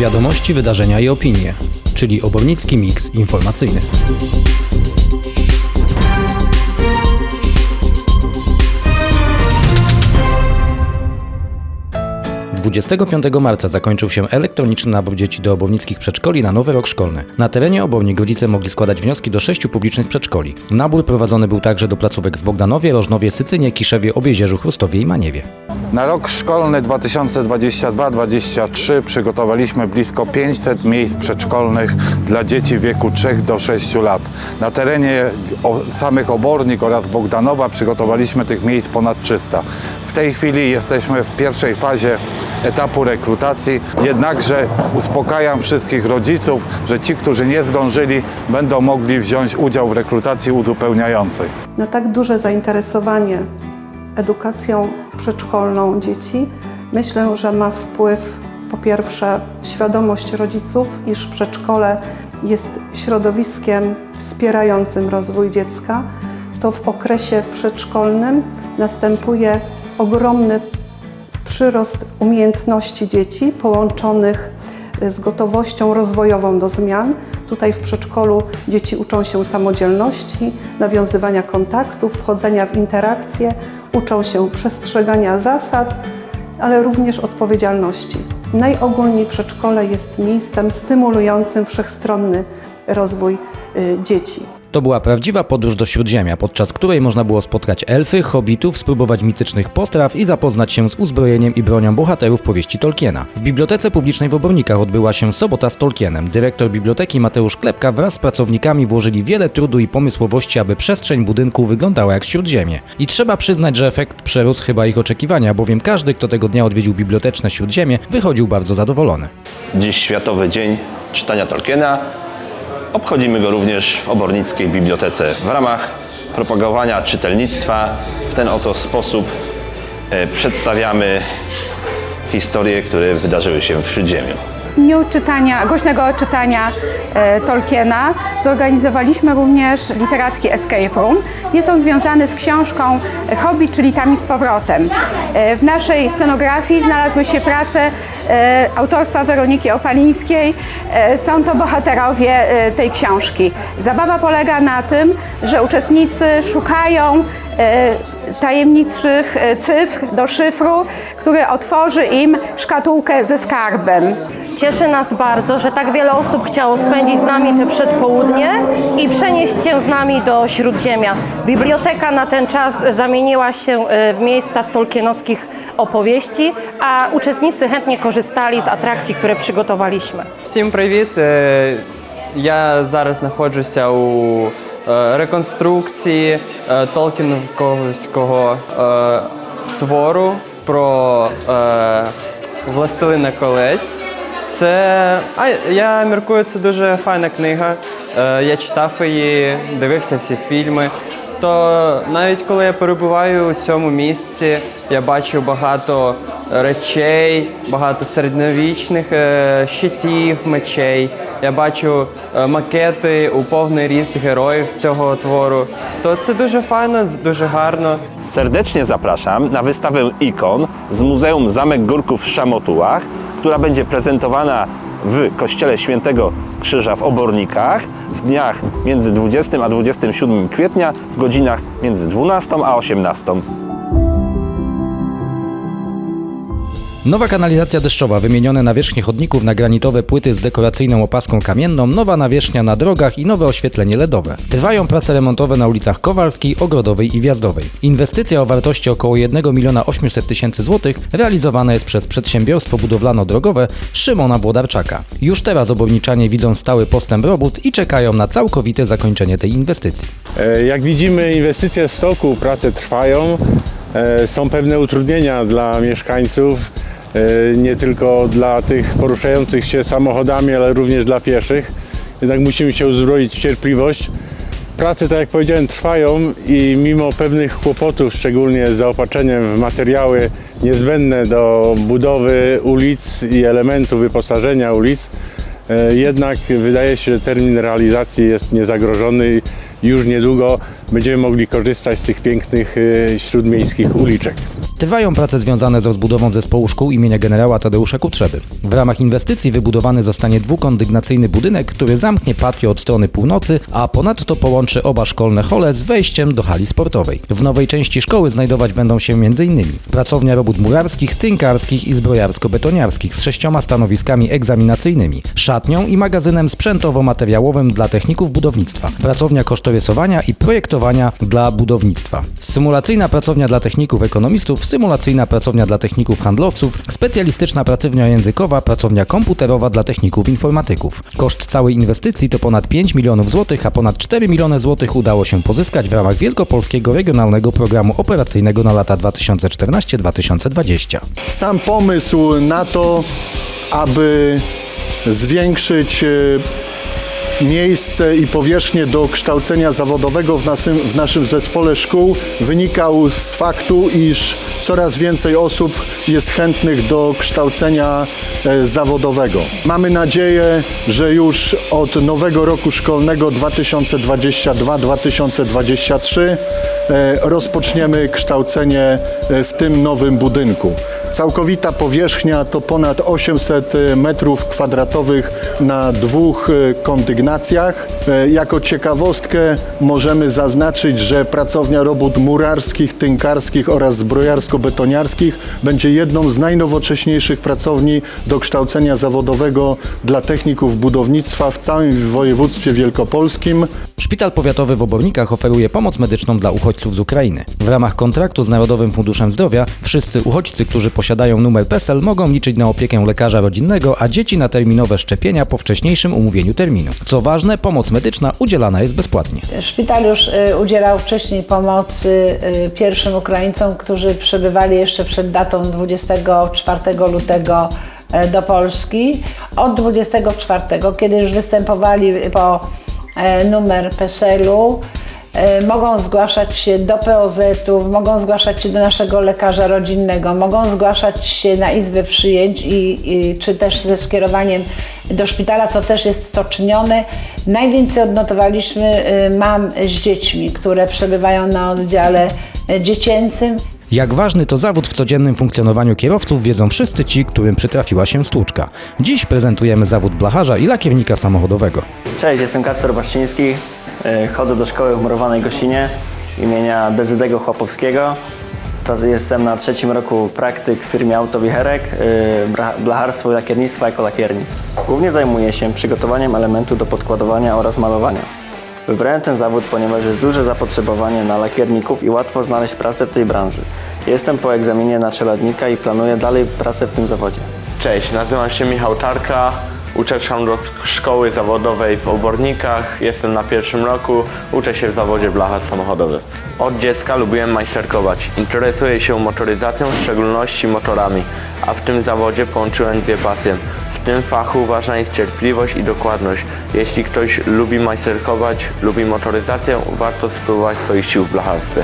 Wiadomości, wydarzenia i opinie, czyli obornicki miks informacyjny. 25 marca zakończył się elektroniczny nabór dzieci do obornickich przedszkoli na nowy rok szkolny. Na terenie Obornik rodzice mogli składać wnioski do sześciu publicznych przedszkoli. Nabór prowadzony był także do placówek w Bogdanowie, Rożnowie, Sycynie, Kiszewie, Obiezierzu, Chrustowie i Maniewie. Na rok szkolny 2022-2023 przygotowaliśmy blisko 500 miejsc przedszkolnych dla dzieci w wieku 3 do 6 lat. Na terenie samych Obornik oraz Bogdanowa przygotowaliśmy tych miejsc ponad 300. W tej chwili jesteśmy w pierwszej fazie etapu rekrutacji, jednakże uspokajam wszystkich rodziców, że ci, którzy nie zdążyli, będą mogli wziąć udział w rekrutacji uzupełniającej. na tak duże zainteresowanie edukacją przedszkolną dzieci, myślę, że ma wpływ po pierwsze świadomość rodziców, iż przedszkole jest środowiskiem wspierającym rozwój dziecka. To w okresie przedszkolnym następuje ogromny przyrost umiejętności dzieci połączonych z gotowością rozwojową do zmian. Tutaj w przedszkolu dzieci uczą się samodzielności, nawiązywania kontaktów, wchodzenia w interakcje, uczą się przestrzegania zasad, ale również odpowiedzialności. Najogólniej przedszkole jest miejscem stymulującym wszechstronny rozwój y, dzieci. To była prawdziwa podróż do Śródziemia, podczas której można było spotkać elfy, hobbitów, spróbować mitycznych potraw i zapoznać się z uzbrojeniem i bronią bohaterów powieści Tolkiena. W Bibliotece Publicznej w Obornikach odbyła się sobota z Tolkienem. Dyrektor biblioteki Mateusz Klepka wraz z pracownikami włożyli wiele trudu i pomysłowości, aby przestrzeń budynku wyglądała jak Śródziemie. I trzeba przyznać, że efekt przerósł chyba ich oczekiwania, bowiem każdy, kto tego dnia odwiedził biblioteczne Śródziemie, wychodził bardzo zadowolony. Dziś Światowy Dzień Czytania Tolkiena. Obchodzimy go również w Obornickiej Bibliotece w ramach propagowania czytelnictwa. W ten oto sposób e, przedstawiamy historie, które wydarzyły się w Śródziemiu. Dniu czytania, głośnego czytania e, Tolkiena zorganizowaliśmy również literacki escape room. Jest on związany z książką Hobbit, czyli Tam z powrotem. E, w naszej scenografii znalazły się prace e, autorstwa Weroniki Opalińskiej. E, są to bohaterowie e, tej książki. Zabawa polega na tym, że uczestnicy szukają e, tajemniczych e, cyfr do szyfru, który otworzy im szkatułkę ze skarbem. Cieszy nas bardzo, że tak wiele osób chciało spędzić z nami te przedpołudnie i przenieść się z nami do Śródziemia. Biblioteka na ten czas zamieniła się e, w miejsca z tolkienowskich opowieści, a uczestnicy chętnie korzystali z atrakcji, które przygotowaliśmy. Всім привіт! Е, Я зараз знаходжуся у е, реконструкції е, Толкіновського е, твору про е, Властелина колець. Це, а я міркую, це дуже файна книга. Е, Я читав її, дивився всі фільми. То навіть коли я перебуваю у цьому місці, я бачу багато речей, багато середньовічних е, щитів, мечей. Я бачу е, макети у повний ріст героїв з цього твору. То це дуже файно, дуже гарно. Serdecznie zapraszam na wystawę ikon z Muzeum Zamek Górków w Szamotułach, która będzie prezentowana w Kościele Świętego Krzyża w Obornikach w dniach między 20 a 27 kwietnia w godzinach między 12 a 18. Nowa kanalizacja deszczowa, wymienione nawierzchnie chodników na granitowe płyty z dekoracyjną opaską kamienną, nowa nawierzchnia na drogach i nowe oświetlenie LEDowe. Trwają prace remontowe na ulicach Kowalskiej, Ogrodowej i Wjazdowej. Inwestycja o wartości około 1 miliona 800 tysięcy złotych realizowana jest przez przedsiębiorstwo budowlano-drogowe Szymona Włodarczaka. Już teraz oborniczanie widzą stały postęp robót i czekają na całkowite zakończenie tej inwestycji. E, Jak widzimy, inwestycje z toku, prace trwają. E, Są pewne utrudnienia dla mieszkańców, e, nie tylko dla tych poruszających się samochodami, ale również dla pieszych. Jednak musimy się uzbroić w cierpliwość. Prace, tak jak powiedziałem, trwają i mimo pewnych kłopotów, szczególnie z zaopatrzeniem w materiały niezbędne do budowy ulic i elementów wyposażenia ulic, Jednak wydaje się, że termin realizacji jest niezagrożony i już niedługo będziemy mogli korzystać z tych pięknych e, śródmiejskich uliczek. Trwają prace związane z rozbudową zespołu szkół imienia generała Tadeusza Kutrzeby. W ramach inwestycji wybudowany zostanie dwukondygnacyjny budynek, który zamknie patio od strony północy, a ponadto połączy oba szkolne hole z wejściem do hali sportowej. W nowej części szkoły znajdować będą się m.in. pracownia robót murarskich, tynkarskich i zbrojarsko-betoniarskich z sześcioma stanowiskami egzaminacyjnymi, szatnią i magazynem sprzętowo-materiałowym dla techników budownictwa, pracownia kosztorysowania i projektowania dla budownictwa, symulacyjna pracownia dla techników ekonomistów, symulacyjna pracownia dla techników handlowców, specjalistyczna pracownia językowa, pracownia komputerowa dla techników informatyków. Koszt całej inwestycji to ponad 5 milionów złotych, a ponad 4 miliony złotych udało się pozyskać w ramach Wielkopolskiego Regionalnego Programu Operacyjnego na lata 2014-2020. Sam pomysł na to, aby zwiększyć e, miejsce i powierzchnię do kształcenia zawodowego w naszym, w naszym zespole szkół wynikał z faktu, iż coraz więcej osób jest chętnych do kształcenia e, zawodowego. Mamy nadzieję, że już od nowego roku szkolnego 2022-2023 e, rozpoczniemy kształcenie e, w tym nowym budynku. Całkowita powierzchnia to ponad 800 metrów kwadratowych na dwóch e, kondygnacjach. E, Jako ciekawostkę możemy zaznaczyć, że pracownia robót murarskich, tynkarskich oraz zbrojarsko-betoniarskich będzie jedną z najnowocześniejszych pracowni do kształcenia zawodowego dla techników budownictwa w całym województwie wielkopolskim. Szpital Powiatowy w Obornikach oferuje pomoc medyczną dla uchodźców z Ukrainy. W ramach kontraktu z Narodowym Funduszem Zdrowia wszyscy uchodźcy, którzy posiadają numer PESEL mogą liczyć na opiekę lekarza rodzinnego, a dzieci na terminowe szczepienia po wcześniejszym umówieniu terminu. Co ważne, pomoc medyczna udzielana jest bezpłatnie. Szpital już y, udzielał wcześniej pomocy y, pierwszym Ukraińcom, którzy przybywali jeszcze przed datą 24 lutego y, do Polski. Od 24, kiedy już występowali po e, numer PESEL-u, e, mogą zgłaszać się do POZ-u, mogą zgłaszać się do naszego lekarza rodzinnego, mogą zgłaszać się na izbę przyjęć i, i, czy też ze skierowaniem do szpitala, co też jest to czynione. Najwięcej odnotowaliśmy y, mam z dziećmi, które przebywają na oddziale y, dziecięcym. Jak ważny to zawód w codziennym funkcjonowaniu kierowców wiedzą wszyscy ci, którym przytrafiła się stłuczka. Dziś prezentujemy zawód blacharza i lakiernika samochodowego. Cześć, jestem Kasper Baszczyński. E, Chodzę do szkoły w Murowanej Gościnie imienia Dezydego Chłopowskiego. Jestem na trzecim roku praktyk w firmie Autowicherek, e, bra- blacharstwo i lakiernictwo jako lakiernik. Głównie zajmuję się przygotowaniem elementu do podkładowania oraz malowania. Wybrałem ten zawód, ponieważ jest duże zapotrzebowanie na lakierników i łatwo znaleźć pracę w tej branży. Jestem po egzaminie na czeladnika i planuję dalej pracę w tym zawodzie. Cześć, nazywam się Michał Czarka. Uczęszczam do szkoły zawodowej w Obornikach. Jestem na pierwszym roku. Uczę się w zawodzie blacharz samochodowy. Od dziecka lubiłem majsterkować. Interesuję się motoryzacją, w szczególności motorami. A w tym zawodzie połączyłem dwie pasje. Tym fachu ważna jest cierpliwość i dokładność. Jeśli ktoś lubi majsterkować, lubi motoryzację, warto spróbować swoich sił w blacharstwie.